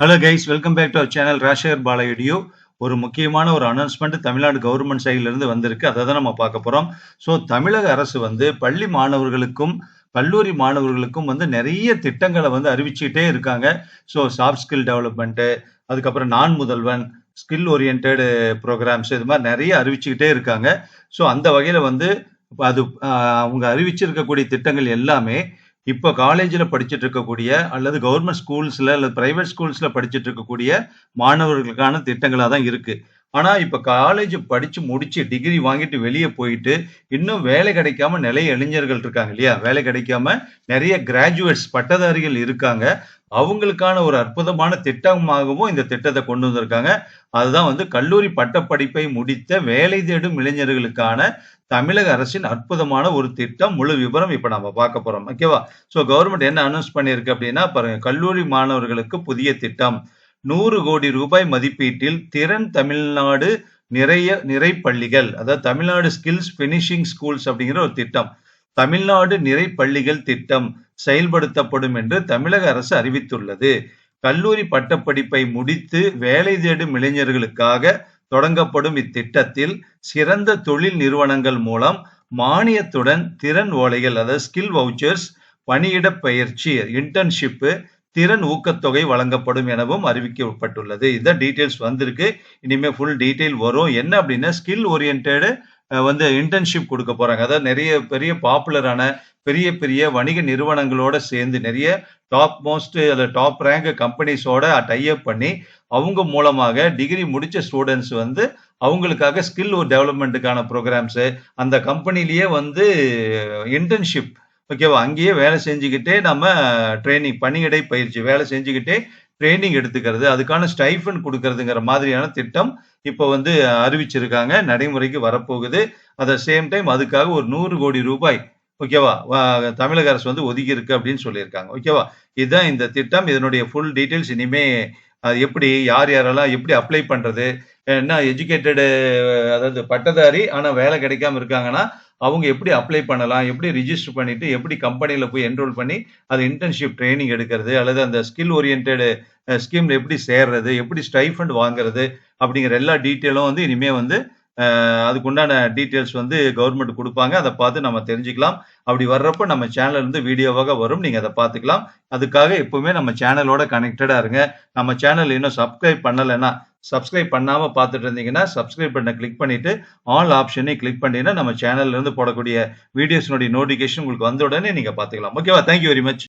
Hello guys welcome back to our channel ராஷேர் பால ஒரு முக்கியமான ஒரு அனௌன்ஸ்மெண்ட் தமிழ்நாடு கவர்மெண்ட் சைட்லேருந்து வந்திருக்கு. அதை தான் நம்ம பார்க்க போகிறோம் ஸோ தமிழக அரசு வந்து பள்ளி மாணவர்களுக்கும் கல்லூரி மாணவர்களுக்கும் வந்து நிறைய திட்டங்களை வந்து அறிவிச்சுக்கிட்டே இருக்காங்க. ஸோ சாஃப்ட் ஸ்கில் டெவலப்மெண்ட்டு அதுக்கப்புறம் நான் முதல்வன் ஸ்கில் ஓரியன்டு ப்ரோக்ராம்ஸ் இது மாதிரி நிறைய அறிவிச்சுக்கிட்டே இருக்காங்க. ஸோ அந்த வகையில் வந்து அது அவங்க அறிவிச்சிருக்கக்கூடிய திட்டங்கள் எல்லாமே இப்போ காலேஜில் படிச்சுட்டு இருக்கக்கூடிய அல்லது கவர்மெண்ட் ஸ்கூல்ஸில் அல்லது பிரைவேட் ஸ்கூல்ஸில் படிச்சுட்டு இருக்கக்கூடிய மாணவர்களுக்கான திட்டங்களாக தான் இருக்குது ஆனால் இப்போ காலேஜ் படித்து முடித்து டிகிரி வாங்கிட்டு வெளியே போயிட்டு இன்னும் வேலை கிடைக்காம நிறைய இளைஞர்கள் இருக்காங்க இல்லையா? வேலை கிடைக்காம நிறைய கிராஜுவேட்ஸ் பட்டதாரிகள் இருக்காங்க. அவங்களுக்கான ஒரு அற்புதமான திட்டமாகவும் இந்த திட்டத்தை கொண்டு வந்திருக்காங்க. அதுதான் வந்து கல்லூரி பட்டப்படிப்பை முடித்த வேலை தேடும் இளைஞர்களுக்கான தமிழக அரசின் அற்புதமான ஒரு திட்டம். முழு விவரம் இப்போ நம்ம பார்க்க போறோம். ஓகேவா ஸோ கவர்மெண்ட் என்ன அனௌன்ஸ் பண்ணியிருக்கு அப்படின்னா பாருங்க கல்லூரி மாணவர்களுக்கு புதிய திட்டம். நூறு கோடி ரூபாய் மதிப்பீட்டில் திறன் தமிழ்நாடு நிறைய நிறை பள்ளிகள். அதாவது தமிழ்நாடு ஸ்கில்ஸ் பினிஷிங் ஸ்கூல்ஸ் அப்படிங்கிற ஒரு திட்டம். தமிழ்நாடு நிறை பள்ளிகள் திட்டம் செயல்படுத்தப்படும் என்று தமிழக அரசு அறிவித்துள்ளது. கல்லூரி பட்டப்படிப்பை முடித்து வேலை தேடும் இளைஞர்களுக்காக தொடங்கப்படும் இத்திட்டத்தில் சிறந்த தொழில் நிறுவனங்கள் மூலம் மானியத்துடன் திறன் ஓலைகள் அதாவது ஸ்கில் வவுச்சர்ஸ் பணியிட பயிற்சி இன்டர்ன்ஷிப்பு திறன் ஊக்கத்தொகை வழங்கப்படும் எனவும் அறிவிக்கப்பட்டுள்ளது. இதான் டீட்டெயில்ஸ் வந்திருக்கு. இனிமே ஃபுல் டீட்டெயில் வரும். என்ன அப்படின்னா ஸ்கில் ஓரியன்டு வந்து இன்டர்ன்ஷிப் கொடுக்க போறாங்க. அதாவது நிறைய பெரிய பாப்புலரான பெரிய பெரிய வணிக நிறுவனங்களோட சேர்ந்து நிறைய டாப் மோஸ்ட் அதில் டாப் ரேங்க் கம்பெனிஸோட டைப் பண்ணி அவங்க மூலமாக டிகிரி முடிச்ச ஸ்டூடெண்ட்ஸ் வந்து அவங்களுக்காக ஸ்கில் டெவலப்மெண்ட்டுக்கான ப்ரோக்ராம்ஸு அந்த கம்பெனிலேயே வந்து இன்டர்ன்ஷிப் ஓகேவா அங்கேயே வேலை செஞ்சுக்கிட்டே நம்ம ட்ரைனிங் பணியிடை பயிற்சி வேலை செஞ்சுக்கிட்டே ட்ரைனிங் எடுத்துக்கிறது அதுக்கான ஸ்டைஃபன் கொடுக்கறதுங்கிற மாதிரியான திட்டம் இப்போ வந்து அறிவிச்சிருக்காங்க நடைமுறைக்கு வரப்போகுது. அட் சேம் டைம் அதுக்காக ஒரு நூறு கோடி ரூபாய் ஓகேவா தமிழக அரசு வந்து ஒதுக்கி இருக்கு அப்படின்னு சொல்லியிருக்காங்க ஓகேவா இதுதான் இந்த திட்டம் இதனுடைய ஃபுல் டீட்டெயில்ஸ் இனிமே அது எப்படி யார் யாரெல்லாம் எப்படி அப்ளை பண்ணுறது என்ன எஜுகேட்டடு அதாவது பட்டதாரி ஆனால் வேலை கிடைக்காம இருக்காங்கன்னா அவங்க எப்படி அப்ளை பண்ணலாம் எப்படி ரிஜிஸ்டர் பண்ணிட்டு எப்படி கம்பெனியில் போய் என்ரோல் பண்ணி அது இன்டர்ன்ஷிப் ட்ரைனிங் எடுக்கிறது அல்லது அந்த ஸ்கில் ஓரியன்டு ஸ்கீம்ல எப்படி சேர்றது எப்படி ஸ்டைஃபண்ட் வாங்குறது அப்படிங்கிற எல்லா டீட்டெயிலும் வந்து இனிமே வந்து அதுக்குண்டான டீட்டெயில்ஸ் வந்து கவர்மெண்ட் கொடுப்பாங்க. அதை பார்த்து நம்ம தெரிஞ்சுக்கலாம். அப்படி வர்றப்ப நம்ம சேனல் இருந்து வீடியோவாக வரும். நீங்க அதை பார்த்துக்கலாம். அதுக்காக எப்பவுமே நம்ம சேனலோட கனெக்டடா இருங்க. நம்ம சேனல் இன்னும் சப்ஸ்கிரைப் பண்ணலைன்னா சப்ஸ்கிரைப் பண்ணாம பார்த்துட்டு இருந்தீங்கன்னா சப்ஸ்கிரைப் பண்ண கிளிக் பண்ணிட்டு ஆல் ஆப்ஷனையும் கிளிக் பண்ணினா நம்ம சேனல்ல இருந்து போடக்கூடிய வீடியோஸ்னுடைய நோட்டிபிகேஷன் உங்களுக்கு வந்த உடனே நீங்க பார்த்துக்கலாம். ஓகேவா தேங்க்யூ வெரி மச்